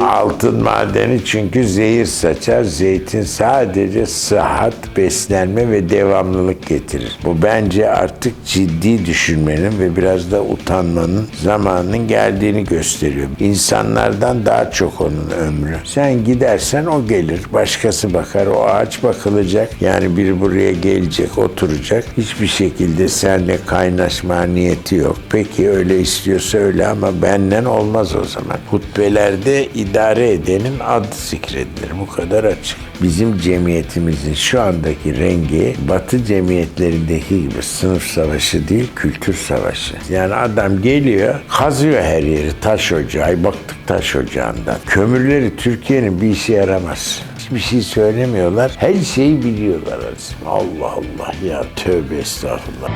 Altın madeni çünkü zehir saçar. Zeytin sadece sıhhat, beslenme ve devamlılık getirir. Bu bence artık ciddi düşünmenin ve biraz da utanmanın zamanının geldiğini gösteriyor. İnsanlardan daha çok onun ömrü. Sen gidersen o gelir. Başkası bakar. O ağaç bakılacak. Yani biri buraya gelecek, oturacak. Hiçbir şekilde seninle kaynaşma niyeti yok. Peki öyle istiyorsa öyle ama benden olmaz o zaman. Hutbelerde idare edenin adı zikredilir. Bu kadar açık. Bizim cemiyetimizin şu andaki rengi Batı cemiyetlerindeki gibi sınıf savaşı değil, kültür savaşı. Yani adam geliyor, kazıyor her yeri taş ocağı. Baktık taş ocağından. Kömürleri Türkiye'nin bir işe yaramaz. Hiçbir şey söylemiyorlar. Her şeyi biliyorlar. Allah Allah ya tövbe estağfurullah.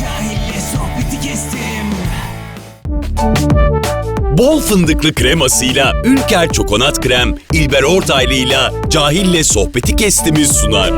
Cahille sohbeti kestim. Bol fındıklı kremasıyla Ülker Çokonat Krem, İlber Ortaylı'yla Cahil'le sohbeti kestimiz sunar.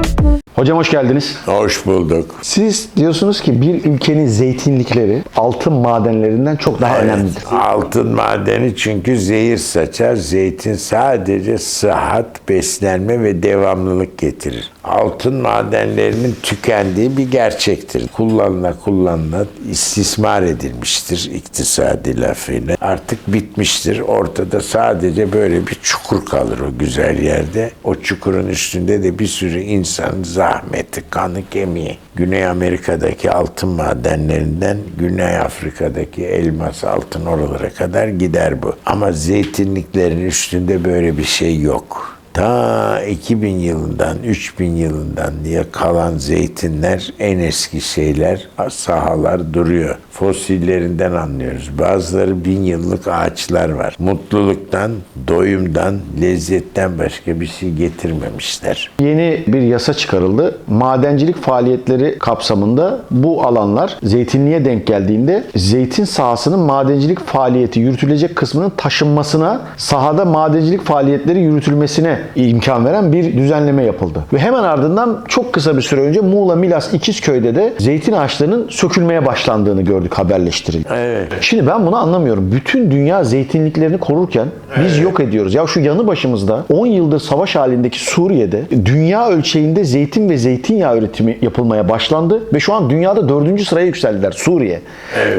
Hocam hoş geldiniz. Hoş bulduk. Siz diyorsunuz ki bir ülkenin zeytinlikleri altın madenlerinden çok daha önemlidir. Altın madeni çünkü zehir saçar. Zeytin sadece sıhhat, beslenme ve devamlılık getirir. Altın madenlerinin tükendiği bir gerçektir. Kullanıla kullanıla istismar edilmiştir iktisadi lafıyla. Artık bitmiştir. Ortada sadece böyle bir çukur kalır o güzel yerde. O çukurun üstünde de bir sürü insan zahmeti, kanı, kemiği. Güney Amerika'daki altın madenlerinden Güney Afrika'daki elmas altın oralara kadar gider bu. Ama zeytinliklerin üstünde böyle bir şey yok. Ta 2000 yılından, 3000 yılından diye kalan zeytinler en eski şeyler, sahalar duruyor. Fosillerinden anlıyoruz. Bazıları bin yıllık ağaçlar var. Mutluluktan, doyumdan, lezzetten başka bir şey getirmemişler. Yeni bir yasa çıkarıldı. Madencilik faaliyetleri kapsamında bu alanlar zeytinliğe denk geldiğinde zeytin sahasının madencilik faaliyeti yürütülecek kısmının taşınmasına, sahada madencilik faaliyetleri yürütülmesine imkan veren bir düzenleme yapıldı. Ve hemen ardından çok kısa bir süre önce Muğla Milas İkizköy'de de zeytin ağaçlarının sökülmeye başlandığını gördük haberleştirildi. Evet. Şimdi ben bunu anlamıyorum. Bütün dünya zeytinliklerini korurken biz yok ediyoruz. Ya şu yanı başımızda 10 yıldır savaş halindeki Suriye'de dünya ölçeğinde zeytin ve zeytinyağı üretimi yapılmaya başlandı ve şu an dünyada dördüncü sıraya yükseldiler Suriye.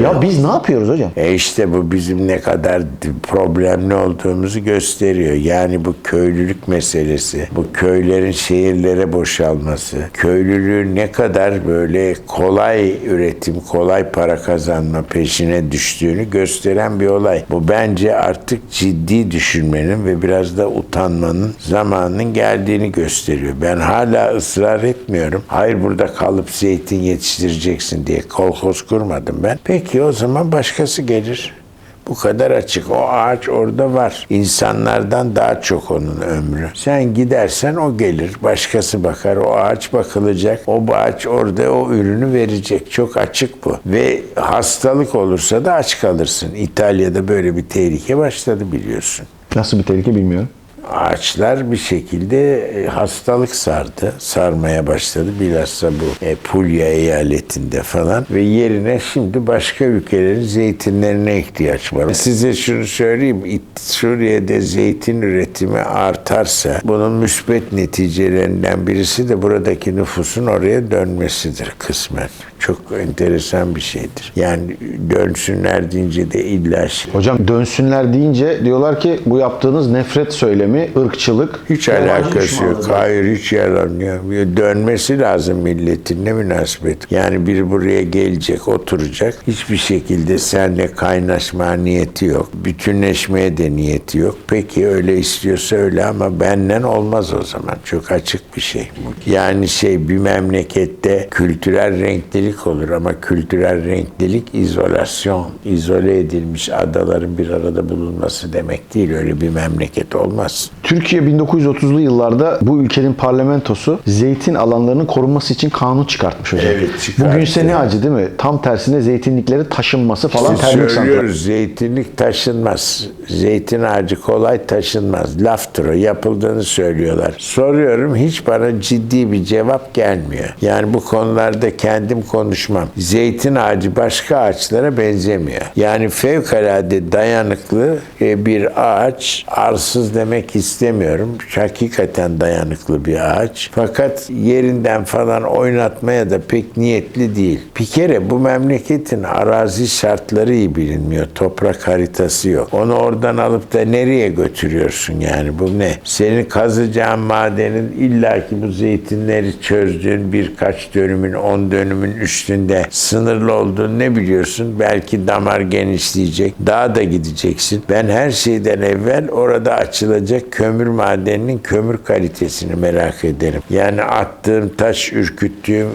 Ya biz ne yapıyoruz hocam? E işte bu bizim ne kadar problemli olduğumuzu gösteriyor. Yani bu köylülük meselesi, bu köylerin şehirlere boşalması, köylülüğün ne kadar böyle kolay üretim, kolay para kazanma peşine düştüğünü gösteren bir olay. Bu bence artık ciddi düşünmenin ve biraz da utanmanın zamanının geldiğini gösteriyor. Ben hala ısrar etmiyorum. Hayır burada kalıp zeytin yetiştireceksin diye kolhoz kurmadım ben. Peki o zaman başkası gelir. Bu kadar açık. O ağaç orada var. İnsanlardan daha çok onun ömrü. Sen gidersen o gelir. Başkası bakar. O ağaç bakılacak. O ağaç orada o ürünü verecek. Çok açık bu. Ve hastalık olursa da aç kalırsın. İtalya'da böyle bir tehlike başladı biliyorsun Nasıl bir tehlike bilmiyorum. Ağaçlar bir şekilde e, hastalık sardı. Sarmaya başladı. Bilhassa bu e, eyaletinde falan. Ve yerine şimdi başka ülkelerin zeytinlerine ihtiyaç var. Size şunu söyleyeyim. Suriye'de zeytin üretimi artarsa bunun müsbet neticelerinden birisi de buradaki nüfusun oraya dönmesidir kısmen. Çok enteresan bir şeydir. Yani dönsünler deyince de illa şey Hocam dönsünler deyince diyorlar ki bu yaptığınız nefret söylemi, ırkçılık. Hiç alakası yok. Hayır hiç yaranmıyor. Dönmesi lazım milletin ne münasebet. Yani biri buraya gelecek, oturacak. Hiçbir şekilde seninle kaynaşma niyeti yok. Bütünleşmeye de niyeti yok. Peki öyle istiyorsa öyle ama benden olmaz o zaman. Çok açık bir şey bu. Yani şey bir memlekette kültürel renklilik olur ama kültürel renklilik izolasyon. izole edilmiş adaların bir arada bulunması demek değil. Öyle bir memleket olmaz. Türkiye 1930'lu yıllarda bu ülkenin parlamentosu zeytin alanlarının korunması için kanun çıkartmış hocam. Evet, çıkarttı. Bugün ne acı değil mi? Tam tersine zeytinliklerin taşınması falan Biz termik santral. zeytinlik taşınmaz. Zeytin ağacı kolay taşınmaz. Laftır o yapıldığını söylüyorlar. Soruyorum hiç bana ciddi bir cevap gelmiyor. Yani bu konularda kendim konuşmam. Zeytin ağacı başka ağaçlara benzemiyor. Yani fevkalade dayanıklı e, bir ağaç. Arsız demek istemiyorum. Hakikaten dayanıklı bir ağaç. Fakat yerinden falan oynatmaya da pek niyetli değil. Bir kere bu memleketin arazi şartları iyi bilinmiyor. Toprak haritası yok. Onu oradan alıp da nereye götürüyorsun yani? Bu ne? Senin kazacağın madenin illaki bu zeytinleri çözdüğün birkaç dönümün, on dönümün üstünde sınırlı olduğunu ne biliyorsun? Belki damar genişleyecek. Daha da gideceksin. Ben her şeyden evvel orada açılacak kömür madeninin kömür kalitesini merak ederim. Yani attığım taş ürküttüğüm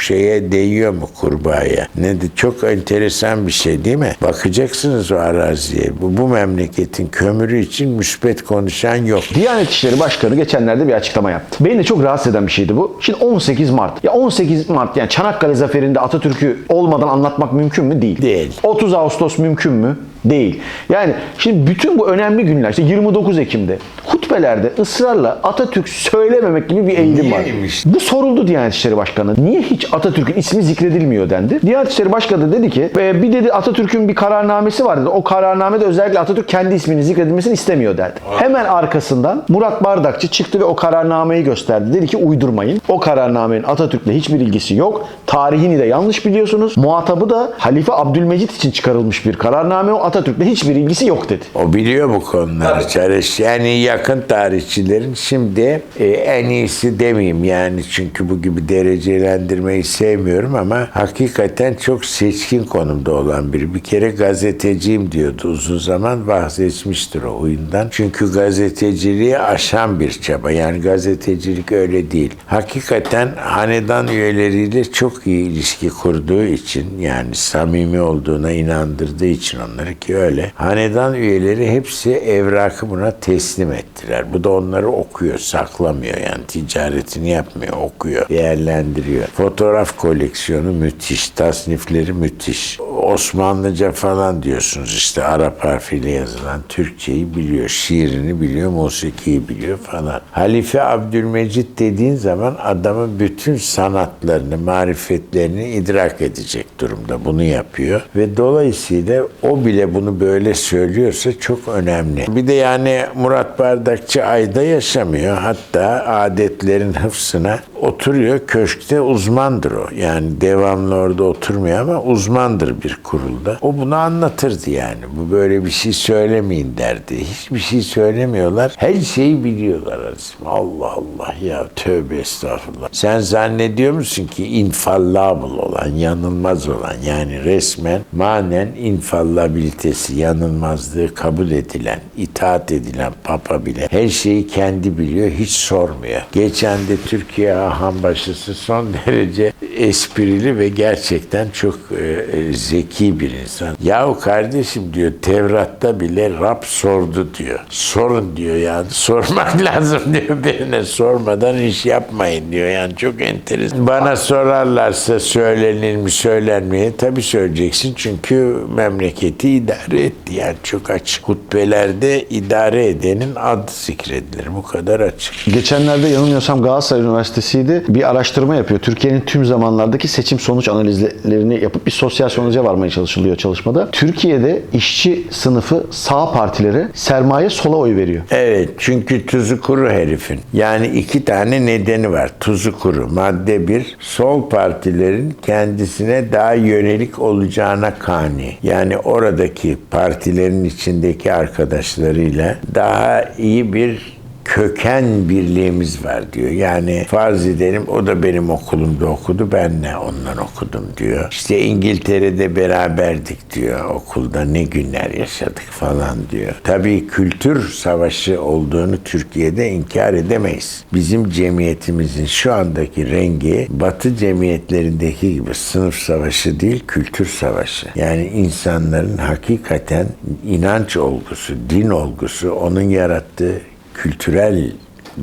şeye değiyor mu kurbağaya? Ne de çok enteresan bir şey değil mi? Bakacaksınız o araziye. Bu, bu memleketin kömürü için müspet konuşan yok. Diyanet İşleri Başkanı geçenlerde bir açıklama yaptı. Beni de çok rahatsız eden bir şeydi bu. Şimdi 18 Mart. Ya 18 Mart yani Çanakkale Zaferi'nde Atatürk'ü olmadan anlatmak mümkün mü? Değil. Değil. 30 Ağustos mümkün mü? Değil. Yani şimdi bütün bu önemli günler işte 29 Ekim'de hutbelerde ısrarla Atatürk söylememek gibi bir eğilim var. Niyeymiş? Bu soruldu Diyanet İşleri Başkanı. Niye hiç Atatürk'ün ismi zikredilmiyor dendi. Diyanet İşleri Başkanı da dedi ki "E, bir dedi Atatürk'ün bir kararnamesi var dedi. O kararnamede özellikle Atatürk kendi isminin zikredilmesini istemiyor dedi. Hemen arkasından Murat Bardakçı çıktı ve o kararnameyi gösterdi. Dedi ki uydurmayın. O kararnamenin Atatürk'le hiçbir ilgisi yok. Tarihini de yanlış biliyorsunuz. Muhatabı da Halife Abdülmecit için çıkarılmış bir kararname. O Atatürk'le hiçbir ilgisi yok dedi. O biliyor bu konuları çalış. Yani yakın tarihçilerin şimdi e, en iyisi demeyeyim yani çünkü bu gibi derecelendirmeyi sevmiyorum ama hakikaten çok seçkin konumda olan biri. Bir kere gazeteciyim diyordu uzun zaman bahsetmiştir o oyundan. Çünkü gazeteciliği aşan bir çaba. Yani gazetecilik öyle değil. Hakikaten hanedan üyeleriyle çok iyi ilişki kurduğu için yani samimi olduğuna inandırdığı için onları ki öyle. Hanedan üyeleri hepsi evrakı buna teslim ettiler. Bu da onları okuyor, saklamıyor. Yani ticaretini yapmıyor, okuyor, değerlendiriyor. Fotoğraf koleksiyonu müthiş, tasnifleri müthiş. Osmanlıca falan diyorsunuz işte Arap harfiyle yazılan Türkçeyi biliyor, şiirini biliyor, musikiyi biliyor falan. Halife Abdülmecit dediğin zaman adamın bütün sanatlarını, marifetlerini idrak edecek durumda. Bunu yapıyor ve dolayısıyla o bile bunu böyle söylüyorsa çok önemli. Bir de yani Murat Bardakçı ayda yaşamıyor. Hatta adetlerin hıfsına oturuyor. Köşkte uzmandır o. Yani devamlı orada oturmuyor ama uzmandır bir kurulda. O bunu anlatırdı yani. Bu böyle bir şey söylemeyin derdi. Hiçbir şey söylemiyorlar. Her şeyi biliyorlar Azim. Allah Allah ya tövbe estağfurullah. Sen zannediyor musun ki infallable olan, yanılmaz olan yani resmen manen infallabilitesi, yanılmazlığı kabul edilen, itaat edilen papa bile her şeyi kendi biliyor, hiç sormuyor. Geçen de Türkiye Hanbaşısı son derece esprili ve gerçekten çok e, e, zeki bir insan. Yahu kardeşim diyor Tevrat'ta bile Rab sordu diyor. Sorun diyor yani sormak lazım diyor birine sormadan iş yapmayın diyor yani çok enteresan. Bana sorarlarsa söylenir mi söylenmeye tabii söyleyeceksin çünkü memleketi idare etti yani çok açık. Hutbelerde idare edenin adı zikredilir bu kadar açık. Geçenlerde yanılmıyorsam Galatasaray Üniversitesi'ydi bir araştırma yapıyor. Türkiye'nin tüm zamanlardaki seçim sonuç analizlerini yapıp bir sosyal sonuca varmaya çalışılıyor çalışmada. Türkiye'de işçi sınıfı sağ partilere, sermaye sola oy veriyor. Evet çünkü tuzu kuru herifin. Yani iki tane nedeni var. Tuzu kuru. Madde bir, sol partilerin kendisine daha yönelik olacağına kani. Yani oradaki partilerin içindeki arkadaşlarıyla daha iyi bir köken birliğimiz var diyor. Yani farz edelim o da benim okulumda okudu ben de ondan okudum diyor. İşte İngiltere'de beraberdik diyor okulda ne günler yaşadık falan diyor. Tabii kültür savaşı olduğunu Türkiye'de inkar edemeyiz. Bizim cemiyetimizin şu andaki rengi batı cemiyetlerindeki gibi sınıf savaşı değil kültür savaşı. Yani insanların hakikaten inanç olgusu, din olgusu onun yarattığı kültürel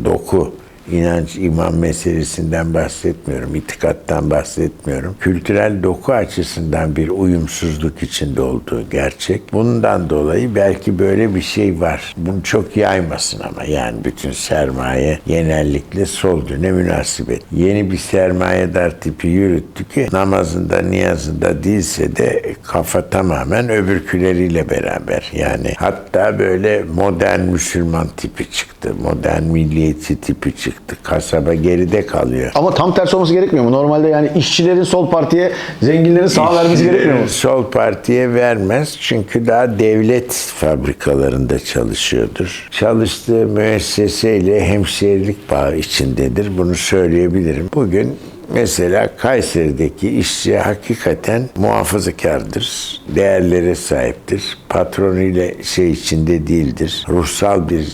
doku inanç, iman meselesinden bahsetmiyorum, itikattan bahsetmiyorum. Kültürel doku açısından bir uyumsuzluk içinde olduğu gerçek. Bundan dolayı belki böyle bir şey var. Bunu çok yaymasın ama yani bütün sermaye genellikle sol ne münasebet. Yeni bir sermayedar tipi yürüttü ki namazında, niyazında değilse de kafa tamamen öbürküleriyle beraber. Yani hatta böyle modern Müslüman tipi çıktı. Modern milliyetçi tipi çıktı. Kasaba geride kalıyor. Ama tam tersi olması gerekmiyor mu? Normalde yani işçilerin sol partiye, zenginlerin sağ vermesi gerekmiyor mu? Sol partiye vermez çünkü daha devlet fabrikalarında çalışıyordur. Çalıştığı müesseseyle hemşehrilik bağı içindedir. Bunu söyleyebilirim. Bugün Mesela Kayseri'deki işçi hakikaten muhafazakardır, değerlere sahiptir, patronuyla şey içinde değildir, ruhsal bir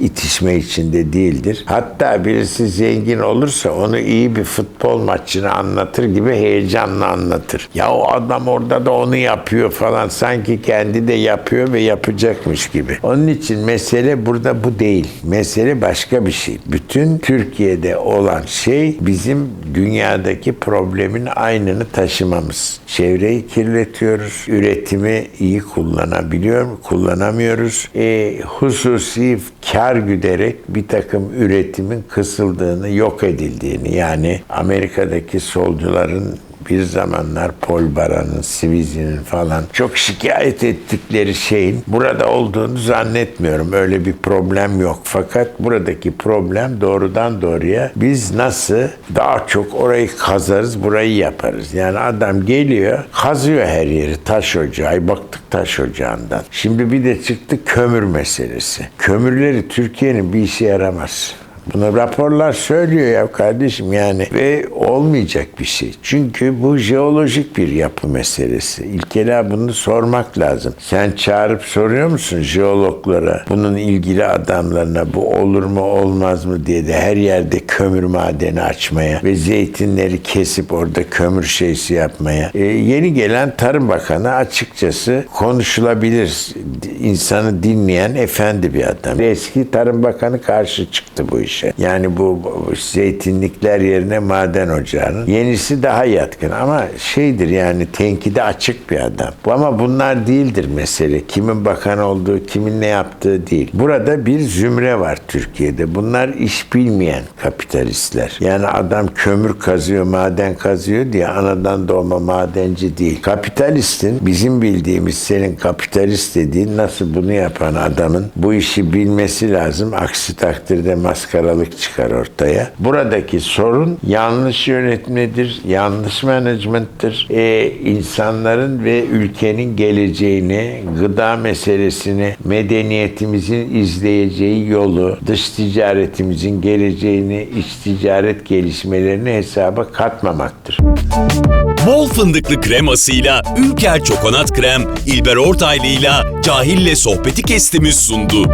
itişme içinde değildir. Hatta birisi zengin olursa onu iyi bir futbol maçını anlatır gibi heyecanla anlatır. Ya o adam orada da onu yapıyor falan sanki kendi de yapıyor ve yapacakmış gibi. Onun için mesele burada bu değil. Mesele başka bir şey. Bütün Türkiye'de olan şey bizim dünyadaki problemin aynını taşımamız. Çevreyi kirletiyoruz. Üretimi iyi kullanabiliyor mu? Kullanamıyoruz. E, hususi güderek bir takım üretimin kısıldığını, yok edildiğini yani Amerika'daki solcuların bir zamanlar Paul Baran'ın, Sivizzi'nin falan çok şikayet ettikleri şeyin burada olduğunu zannetmiyorum. Öyle bir problem yok. Fakat buradaki problem doğrudan doğruya biz nasıl daha çok orayı kazarız, burayı yaparız. Yani adam geliyor, kazıyor her yeri taş ocağı. Baktık taş ocağından. Şimdi bir de çıktı kömür meselesi. Kömürleri Türkiye'nin bir işe yaramaz. Bunu raporlar söylüyor ya kardeşim yani ve olmayacak bir şey. Çünkü bu jeolojik bir yapı meselesi. İlkela bunu sormak lazım. Sen çağırıp soruyor musun jeologlara, bunun ilgili adamlarına bu olur mu olmaz mı diye de her yerde kömür madeni açmaya ve zeytinleri kesip orada kömür şeysi yapmaya. Ee, yeni gelen Tarım Bakanı açıkçası konuşulabilir insanı dinleyen efendi bir adam. Eski Tarım Bakanı karşı çıktı bu işe. Yani bu, zeytinlikler yerine maden ocağının. Yenisi daha yatkın ama şeydir yani tenkide açık bir adam. Ama bunlar değildir mesele. Kimin bakan olduğu, kimin ne yaptığı değil. Burada bir zümre var Türkiye'de. Bunlar iş bilmeyen kapitalistler. Yani adam kömür kazıyor, maden kazıyor diye anadan doğma madenci değil. Kapitalistin bizim bildiğimiz senin kapitalist dediğin nasıl bunu yapan adamın bu işi bilmesi lazım. Aksi takdirde maskaralık çıkar ortaya. Buradaki sorun yanlış yönetmedir, yanlış management'tir. E, insanların ve ülkenin geleceğini, gıda meselesini, medeniyetimizin izleyeceği yolu, dış ticaretimizin geleceğini, iç ticaret gelişmelerini hesaba katmamaktır. Bol fındıklı kremasıyla Ülker Çokonat Krem, İlber Ortaylı'yla Cahil'le sohbeti kestimiz sundu.